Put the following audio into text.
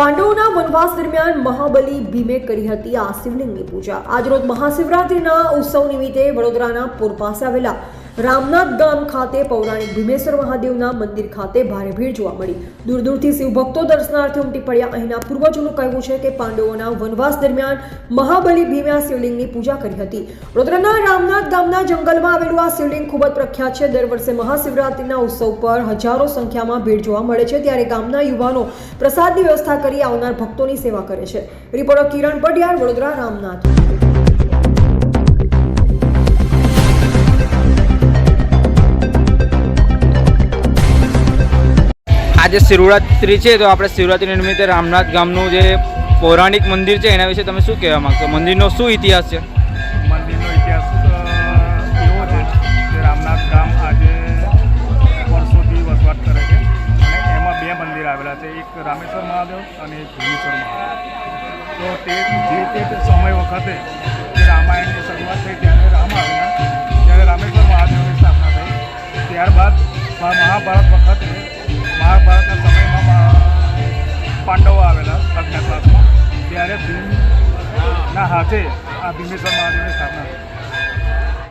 પાંડવોના વનવાસ દરમિયાન મહાબલી ભીમે કરી હતી આ શિવલિંગની પૂજા. આજરોજ મહાશિવરાત્રિના ઉત્સવ નિમિત્તે વડોદરાના પૂર આવેલા રામનાથ ગામ ખાતે પૌરાણિક ભીમેશ્વર મહાદેવના મંદિર ખાતે ભારે ભીડ જોવા મળી. દૂર દૂરથી શિવભક્તો દર્શનાર્થે ઉમટી પડ્યા. અહીંના પૂર્વજોનું કહેવું છે કે પાંડવોના વનવાસ દરમિયાન મહાબલી ભીમે આ શિવલિંગની પૂજા કરી હતી. વડોદરાના રામનાથ ગામના જંગલમાં આવેલું આ શિવલિંગ ખૂબ જ પ્રખ્યાત છે. દર વર્ષે મહાશિવરાત્રિના ઉત્સવ પર હજારો સંખ્યામાં ભીડ જોવા મળે છે. ત્યારે ગામના યુવાનો પ્રસાદની વ્યવસ્થા કરી આવનાર ભક્તોની સેવા કરે છે. રિપોર્ટર કિરણ પડિયાર વડોદરા, રામનાથ. આજે શિવરાત્રિ છે, તો આપણે શિવરાત્રિ નિમિત્તે રામનાથ ગામનું જે પૌરાણિક મંદિર છે, એના વિશે તમે શું કહેવા માગશો? મંદિરનો શું ઇતિહાસ છે? મંદિરનો ઇતિહાસ એવો છે કે રામનાથ ગામ આજે વર્ષોથી વસવાટ કરે છે અને એમાં બે મંદિર આવેલા છે, એક રામેશ્વર મહાદેવ અને એક ભીમેશ્વર મહાદેવ. તો તે જે તે સમય વખતે રામાયણની શરૂઆત થઈ, ત્યારે રામ આવ્યા ત્યારે રામેશ્વર મહાદેવની સ્થાપના થઈ, ત્યારબાદ મહાભારત મહાભારતના સમયમાં પાંડવો આવેલા અજ્ઞાતવાસમાં ત્યારે ભીમના હાથે આ ભીમેશ્વર મહાદેવની સ્થાપના થઈ